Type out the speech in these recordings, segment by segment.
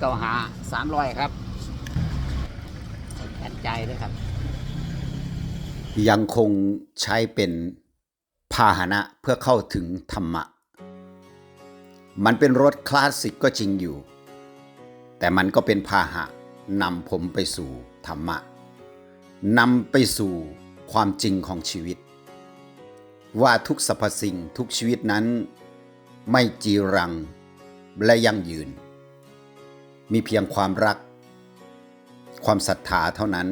เก้าหาสามร้อยครับแอนใจด้วยครับ ยังคงใช้เป็นพาหนะเพื่อเข้าถึงธรรมะ มันเป็นรถคลาสสิกก็จริงอยู่ แต่มันก็เป็นพาหะนำผมไปสู่ธรรมะนำไปสู่ความจริงของชีวิต ว่าทุกสรรพสิ่งทุกชีวิตนั้น ไม่จีรังและยั่งยืน มีเพียงความรัก ความศรัทธาเท่านั้น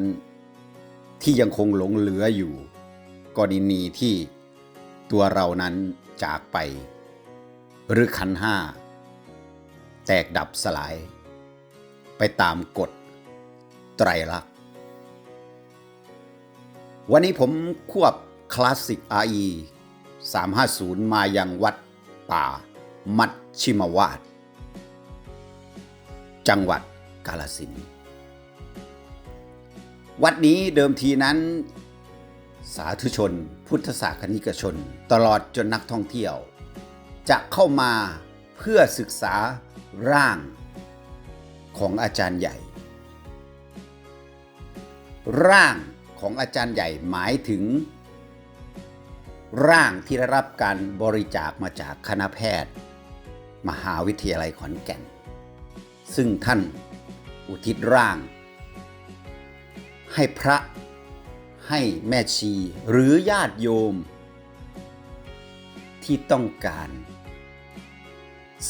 ที่ยังคงหลงเหลืออยู่กรณีที่ตัวเรานั้นจากไป หรือขันห้า แตกดับสลาย ไปตามกฎไตรลักษณ์วันนี้ผมควบคลาสสิก RE 350 มายังวัดป่า มัดชิมวาด จังหวัดกาลสินวัดนี้เดิมทีนั้น สาธุชน พุทธศาสนิกชน ตลอดจนนักท่องเที่ยว จะเข้ามาเพื่อศึกษาร่างของอาจารย์ใหญ่ ร่างของอาจารย์ใหญ่หมายถึง ร่างที่ได้รับการบริจาคมาจากคณะแพทย์ มหาวิทยาลัยขอนแก่น ซึ่งท่านอุทิศร่าง ให้พระให้แม่ชีหรือญาติโยม ที่ต้องการ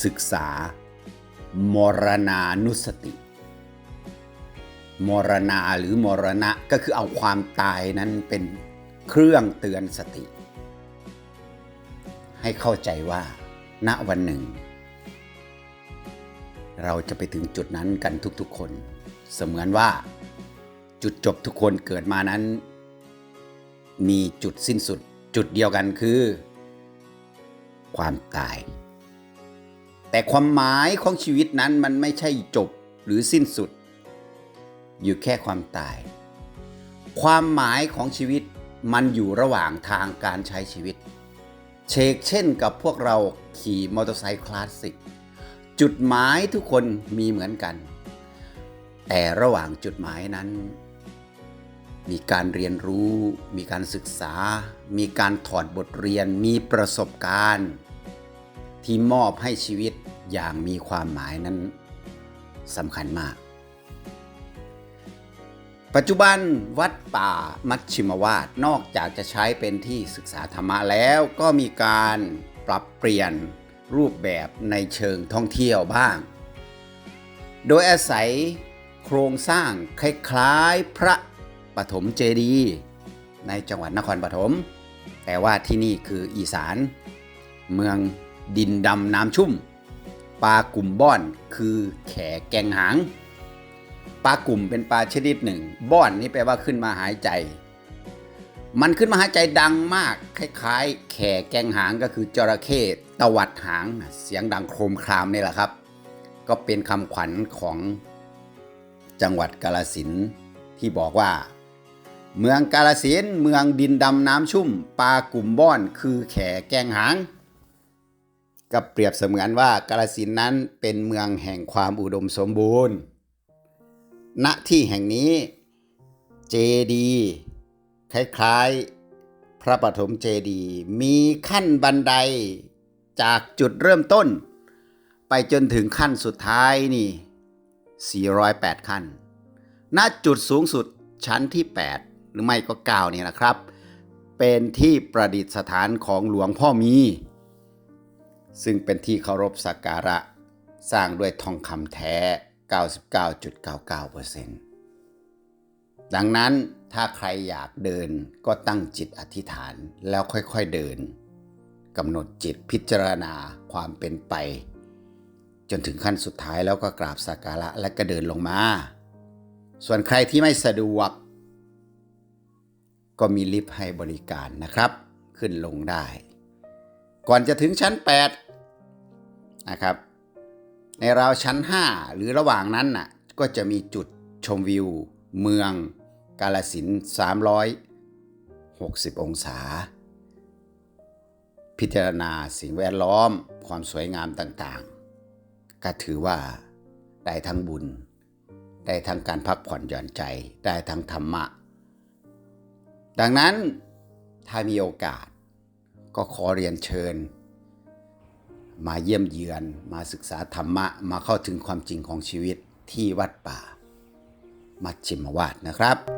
ศึกษา มรณานุสติ มรณาหรือมรณะก็คือเอาความตายนั้นเป็นเครื่องเตือนสติ ให้เข้าใจว่าณวันหนึ่ง เราจะไปถึงจุดนั้นกันทุกๆคน เสมือนว่า จุดจบทุกคนเกิดมานั้น มีจุดสิ้นสุด จุดเดียวกันคือ ความตาย แต่ความหมายของชีวิตนั้นมันไม่ใช่จบหรือสิ้นสุด อยู่แค่ความตาย ความหมายของชีวิตมันอยู่ระหว่างทางการใช้ชีวิต เชกเช่นกับพวกเราขี่มอเตอร์ไซค์คลาสสิก จุดหมายทุกคนมีเหมือนกัน แต่ระหว่างจุดหมายนั้น มีการเรียนรู้ มีการศึกษา มีการถอดบทเรียน มีประสบการณ์ ที่มอบให้ชีวิตอย่างมีความหมายนั้นสำคัญมาก ปัจจุบันวัดป่ามัชชิมวาดนอกจากจะใช้เป็นที่ศึกษาธรรมะแล้วก็มีการปรับเปลี่ยน รูปแบบในเชิงท่องเที่ยวบ้าง โดยอาศัยโครงสร้างคล้ายๆพระปฐมเจดีย์ในจังหวัดนครปฐม แต่ว่าที่นี่คืออีสาน เมืองดินดำน้ำชุ่ม ปลากลุ่มบ้อนคือแขแกงหาง ปลากลุ่มเป็นปลาชนิดหนึ่ง บ้อนนี่แปลว่าขึ้นมาหายใจ มันขึ้นมาหายใจดังมาก คล้ายๆ แข่แกงหางก็คือจระเข้ตวัดหางเสียงดังโครมครามนี่แหละครับ ก็เป็นคำขวัญของจังหวัดกาลสินที่บอกว่า เมืองกาลสินเมืองดินดำน้ำชุ่มปลากลุ่มบ้อนคือแข่แกงหางก็เปรียบเสมือนว่ากาลสินนั้นเป็นเมืองแห่งความอุดมสมบูรณ์ ณที่แห่งนี้เจดี คล้ายๆ พระปฐมเจดีย์มีขั้นบันไดจากจุดเริ่มต้น ไปจนถึงขั้นสุดท้ายนี่ 408 ขั้น ณ จุดสูงสุดชั้นที่ 8 หรือไม่ก็ 9 นี่นะครับ เป็นที่ประดิษฐานของหลวงพ่อมี ซึ่งเป็นที่เคารพสักการะ สร้างด้วยทองคำแท้ 99.99%ดังนั้น ถ้าใครอยากเดินก็ตั้งจิตอธิษฐานแล้วค่อยๆเดินกำหนดจิตพิจารณาความเป็นไป จนถึงขั้นสุดท้ายแล้วก็กราบสักการะและก็เดินลงมา ส่วนใครที่ไม่สะดวก ก็มีลิฟต์ให้บริการนะครับ ขึ้นลงได้ ก่อนจะถึงชั้น 8 นะครับ ในราวชั้น 5 หรือระหว่างนั้นน่ะก็จะมีจุดชมวิว เมือง กาลสิน360 องศา พิจารณาสิ่งแวดล้อมความสวยงามต่างๆ ก็ถือว่าได้ทั้งบุญ ได้ทั้งการพักผ่อนหย่อนใจ ได้ทั้งธรรมะ ดังนั้นถ้ามีโอกาสก็ขอเรียนเชิญ มาเยี่ยมเยือนมาศึกษาธรรมะ มาเข้าถึงความจริงของชีวิตที่วัดป่า มัชชิมวาดนะครับ